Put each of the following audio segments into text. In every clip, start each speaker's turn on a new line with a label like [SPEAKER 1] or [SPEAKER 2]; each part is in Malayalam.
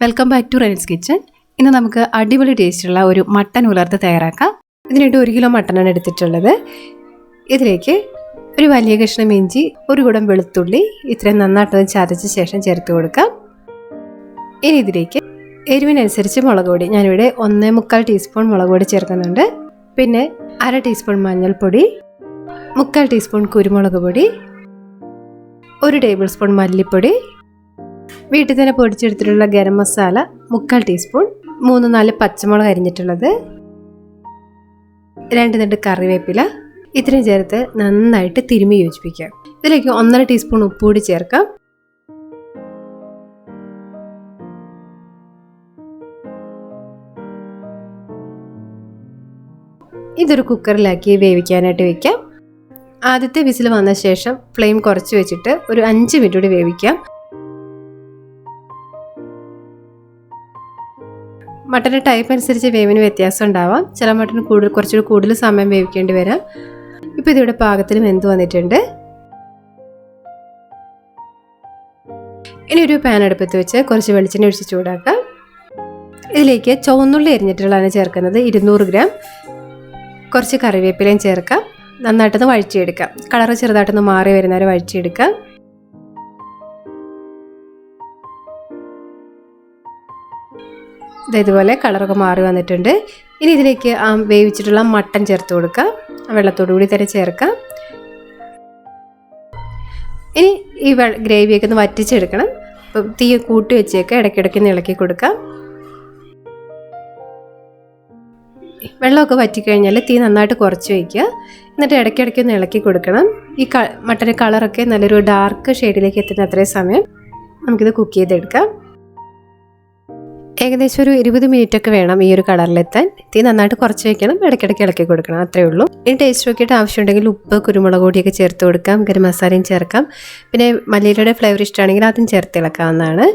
[SPEAKER 1] Welcome back to Ren's kitchen ഇന്ന് നമുക്ക് അടിപൊളി ടേസ്റ്റുള്ള ഒരു മട്ടൻ ഉലർത്ത് തയ്യാറാക്കാം. ഇതിനായിട്ട് ഒരു കിലോ മട്ടനാണ് എടുത്തിട്ടുള്ളത്. ഇതിലേക്ക് ഒരു വലിയ കഷ്ണം ഇഞ്ചി ഒരു കുടം വെളുത്തുള്ളി ഇത്രയും നന്നായിട്ട് ചതച്ച ശേഷം ചേർത്ത് കൊടുക്കാം. ഇനി ഇതിലേക്ക് എരിവിനനുസരിച്ച് മുളക് പൊടി. ഞാനിവിടെ ഒന്നേ മുക്കാൽ ടീസ്പൂൺ മുളക് പൊടി ചേർക്കുന്നുണ്ട്. പിന്നെ അര ടീസ്പൂൺ മഞ്ഞൾപ്പൊടി മുക്കാൽ ടീസ്പൂൺ കുരുമുളക് പൊടി ഒരു ടേബിൾ സ്പൂൺ മല്ലിപ്പൊടി വീട്ടിൽ തന്നെ പൊടിച്ചെടുത്തിട്ടുള്ള ഗരം മസാല മുക്കാൽ ടീസ്പൂൺ മൂന്ന് നാല് പച്ചമുളക് അരിഞ്ഞിട്ടുള്ളത് രണ്ട് രണ്ട് കറിവേപ്പില ഇത്രയും ചേർത്ത് നന്നായിട്ട് തിരുമ്മി യോജിപ്പിക്കാം ഇതിലേക്ക് ഒന്നര ടീസ്പൂൺ ഉപ്പ് കൂടി ചേർക്കാം. ഇതൊരു കുക്കറിലാക്കി വേവിക്കാനായിട്ട് വെക്കാം. ആദ്യത്തെ വിസിൽ വന്ന ശേഷം ഫ്ലെയിം കുറച്ച് വെച്ചിട്ട് ഒരു അഞ്ച് മിനിറ്റ് കൂടി വേവിക്കാം. മട്ടന്റെ ടൈപ്പ് അനുസരിച്ച് വേവിന് വ്യത്യാസം ഉണ്ടാവാം. ചില മട്ടൻ കൂടുതൽ കുറച്ചുകൂടി കൂടുതൽ സമയം വേവിക്കേണ്ടി വരാം. ഇപ്പോൾ ഇതിവിടെ പാകത്തിന് വെന്ത് വന്നിട്ടുണ്ട്. ഇനി ഒരു പാൻ അടുപ്പത്ത് വെച്ച് കുറച്ച് വെളിച്ചെണ്ണ ഒഴിച്ച് ചൂടാക്കാം. ഇതിലേക്ക് ചുവന്നുള്ളി എരിഞ്ഞിട്ടുള്ളതാണ് ചേർക്കുന്നത് ഇരുന്നൂറ് ഗ്രാം കുറച്ച് കറിവേപ്പിലയും ചേർക്കാം. നന്നായിട്ടൊന്ന് വഴിച്ചെടുക്കാം കളറ് ചെറുതായിട്ടൊന്ന് മാറി വരുന്നവരെ വഴിച്ചെടുക്കാം ഇതുപോലെ കളറൊക്കെ മാറി വന്നിട്ടുണ്ട്. ഇനി ഇതിലേക്ക് ആ വേവിച്ചിട്ടുള്ള മട്ടൻ ചേർത്ത് കൊടുക്കാം. വെള്ളത്തോടു കൂടി തന്നെ ചേർക്കാം. ഇനി ഈ ഗ്രേവിയൊക്കെ ഒന്ന് വറ്റിച്ചെടുക്കണം. അപ്പം തീ കൂട്ടി വെച്ചേക്ക് ഇടയ്ക്കിടയ്ക്ക് ഒന്ന് ഇളക്കി കൊടുക്കാം. വെള്ളമൊക്കെ വറ്റിക്കഴിഞ്ഞാൽ തീ നന്നായിട്ട് കുറച്ച് വയ്ക്കുക എന്നിട്ട് ഇടയ്ക്കിടയ്ക്ക് ഒന്ന് ഇളക്കി കൊടുക്കണം. ഈ ക മട്ടന്റെ കളറൊക്കെ നല്ലൊരു ഡാർക്ക് ഷെയ്ഡിലേക്ക് എത്തുന്ന അത്രയും സമയം നമുക്കിത് കുക്ക് ചെയ്തെടുക്കാം. ഏകദേശം ഒരു ഇരുപത് മിനിറ്റ് ഒക്കെ വേണം ഈ ഒരു കളറിലെത്താൻ. തീ നന്നായിട്ട് കുറച്ച് വെക്കണം. ഇടയ്ക്കിടയ്ക്ക് ഇളക്കി കൊടുക്കണം. അത്രേ ഉള്ളൂ. ഇനി ടേസ്റ്റ് നോക്കിയിട്ട് ആവശ്യമുണ്ടെങ്കിൽ ഉപ്പ് കുരുമുളക് പൊടിയൊക്കെ ചേർത്ത് കൊടുക്കാം. ഗരം മസാലയും ചേർക്കാം. പിന്നെ മല്ലിയിലയുടെ ഫ്ലേവർ ഇഷ്ടമാണെങ്കിൽ അതും ചേർത്ത് ഇളക്കാവുന്നതാണ്.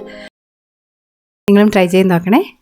[SPEAKER 1] നിങ്ങളും ട്രൈ ചെയ്ത് നോക്കണേ.